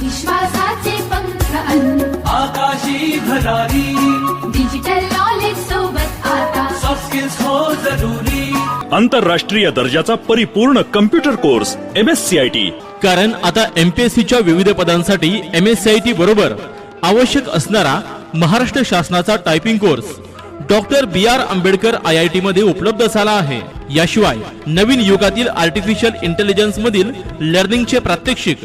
विश्वासाचे पंख आकाशी भरारी डिजिटल नॉलेज सोबत आता. सॉफ्ट स्किल्स हो जरुरी. आंतरराष्ट्रीय दर्जाचा परिपूर्ण computer course M S C I T कारण आता एमपीएससीच्या विविध पदांसाठी M S C I T बरोबर आवश्यक असणारा महाराष्ट्र शासनाचा typing course doctor B R Ambedkar I I T मध्ये उपलब्ध झाला आहे. याशिवाय नवीन युगातील आर्टिफिशियल इंटेलिजन्स मधील लर्निंगचे प्रात्यक्षिक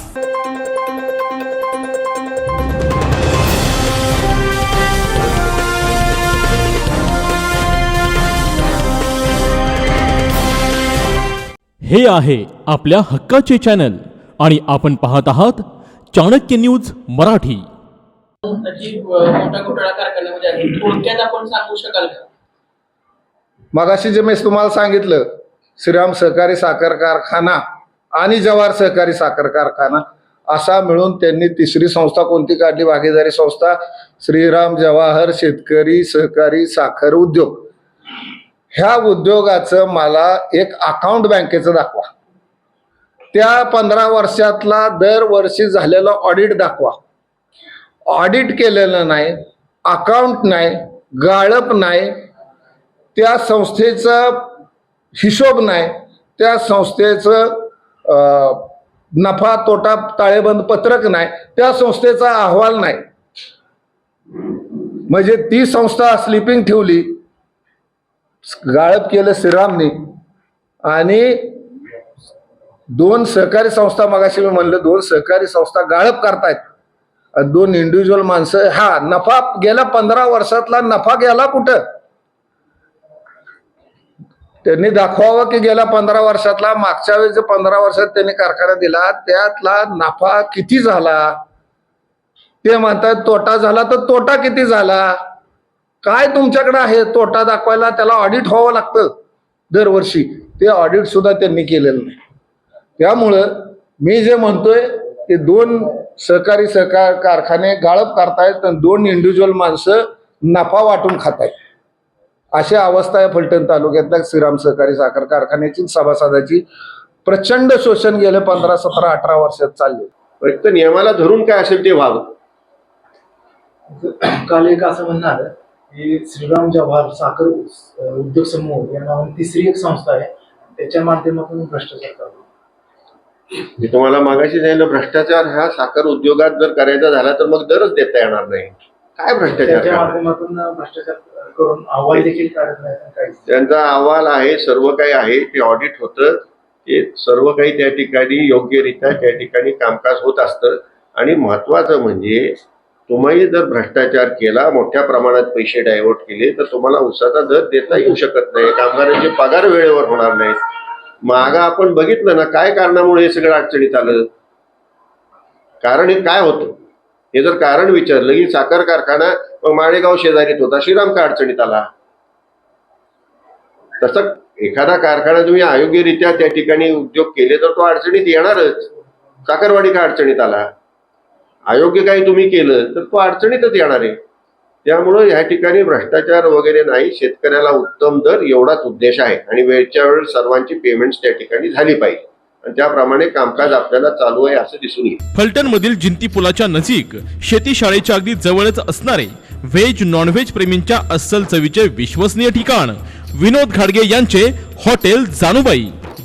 हे आहे आपल्या हक्काचे चॅनल आणि आपण पाहत आहात चाणक्य न्यूज मराठी. घोटाळा कारखान्यामध्ये आहे थोडक्यात आपण सांगू शकाल का मगाशी जे मी तुम्हाला सांगितलं श्रीराम सहकारी साखर कारखाना आणि जवाहर सहकारी साखर कारखाना असा मिळून त्यांनी तिसरी संस्था कोणती काढली? भागीदारी संस्था श्रीराम जवाहर शेतकरी सहकारी साखर उद्योग. ह्या उद्योगाचं मला एक अकाउंट बँकेचं दाखवा. त्या पंधरा वर्षातला दरवर्षी झालेलं ऑडिट दाखवा. ऑडिट केलेलं नाही अकाउंट नाही गाळप नाही त्या संस्थेचा हिशोब नाही त्या संस्थेचं नफा तोटा ताळेबंद पत्रक नाही त्या संस्थेचा अहवाल नाही. म्हणजे ती संस्था स्लिपिंग ठेवली गाळप केलं श्रीरामने. आणि दोन सहकारी संस्था मगाशी मी म्हणलं दोन सहकारी संस्था गाळप करतायत. दोन इंडिव्हिज्युअल माणसं हा नफा गेल्या पंधरा वर्षातला नफा गेला कुठं? त्यांनी दाखवावं की गेल्या पंधरा वर्षातला मागच्या वेळेस जे पंधरा वर्षात त्यांनी कारखाना दिला त्यातला नफा किती झाला? ते म्हणतात तोटा झाला तर तोटा किती झाला? काय तुमच्याकडे आहे तोटा दाखवायला? त्याला ऑडिट व्हावं लागतं दरवर्षी. ते ऑडिट सुद्धा त्यांनी केलेलं नाही. त्यामुळं मी जे म्हणतोय ते दोन सहकारी सहकार कारखाने गाळप करतायत आणि दोन इंडिव्हिज्युअल माणसं नफा वाटून खातायत. अशी अवस्था आहे फलटण तालुक्यातल्या श्रीराम सहकारी साखर कारखान्याची सभासदाची. प्रचंड शोषण गेले पंधरा सतरा अठरा वर्षात चालले. नियमाला धरून काय असेल ते व्हावं? काल एक असं म्हणणं की श्रीराम जवाहर साखर उद्योग समूह या नावाने तिसरी एक संस्था आहे. त्याच्या माध्यमातून भ्रष्टाचार करतो मी तुम्हाला मागाशी सांगितलं भ्रष्टाचार हा साखर उद्योगात जर करायचा झाला तर मग दरच देता येणार नाही. काय भ्रष्टाचार? माध्यमातून भ्रष्टाचार करून अहवाल देखील काढत नाही त्यांचा अहवाल आहे सर्व काही आहे ते ऑडिट होतं. ते सर्व काही त्या ठिकाणी योग्यरित्या त्या ठिकाणी कामकाज होत असतं. आणि महत्वाचं म्हणजे तुम्ही जर भ्रष्टाचार केला मोठ्या प्रमाणात पैसे डायव्हर्ट केले तर तुम्हाला उसाचा दर देता येऊ शकत नाही. कामगारांचे पगार वेळेवर होणार नाहीत. मागं आपण बघितलं ना काय कारणामुळे हे सगळं अडचणीत आलं? कारण हे काय होतं? हे जर कारण विचारलं की साखर कारखाना मग माळेगाव शेजारीत होता श्रीराम का अडचणीत आला? तसं एखादा कारखाना तुम्ही अयोग्यरित्या त्या ठिकाणी उद्योग केले तर तो अडचणीत येणारच. साखरवाडी का अडचणीत आला? अयोग्य काही तुम्ही केलं तर तो अडचणीतच येणार आहे. त्यामुळं या ठिकाणी भ्रष्टाचार वगैरे नाही शेतकऱ्याला उत्तम दर एवढाच उद्देश आहे. आणि वेळच्या वेळ सर्वांची पेमेंट त्या ठिकाणी झाली पाहिजे. आणि त्याप्रमाणे कामकाज आपल्याला चालू आहे असं दिसून येईल. फलटण मधील जिंती पुलाच्या नजीक शेती शाळेच्या अगदी जवळच असणारे व्हेज नॉनव्हेज प्रेमींच्या अस्सल चवीचे विश्वसनीय ठिकाण. विनोद घाडगे यांचे हॉटेल जानुबाई.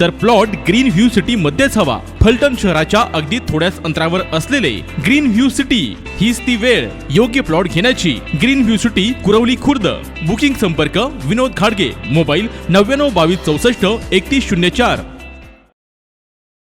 तर प्लॉट ग्रीन व्ह्यू सिटी मध्येच हवा. फलटण शहराच्या अगदी थोड्याच अंतरावर असलेले ग्रीन व्ह्यू सिटी हीच ती वेळ योग्य प्लॉट घेण्याची. Green view city Kuravali Khurd. Booking संपर्क विनोद खाडगे. मोबाईल नव्याण्णव बावीस चौसष्ट एकतीस शून्य चार.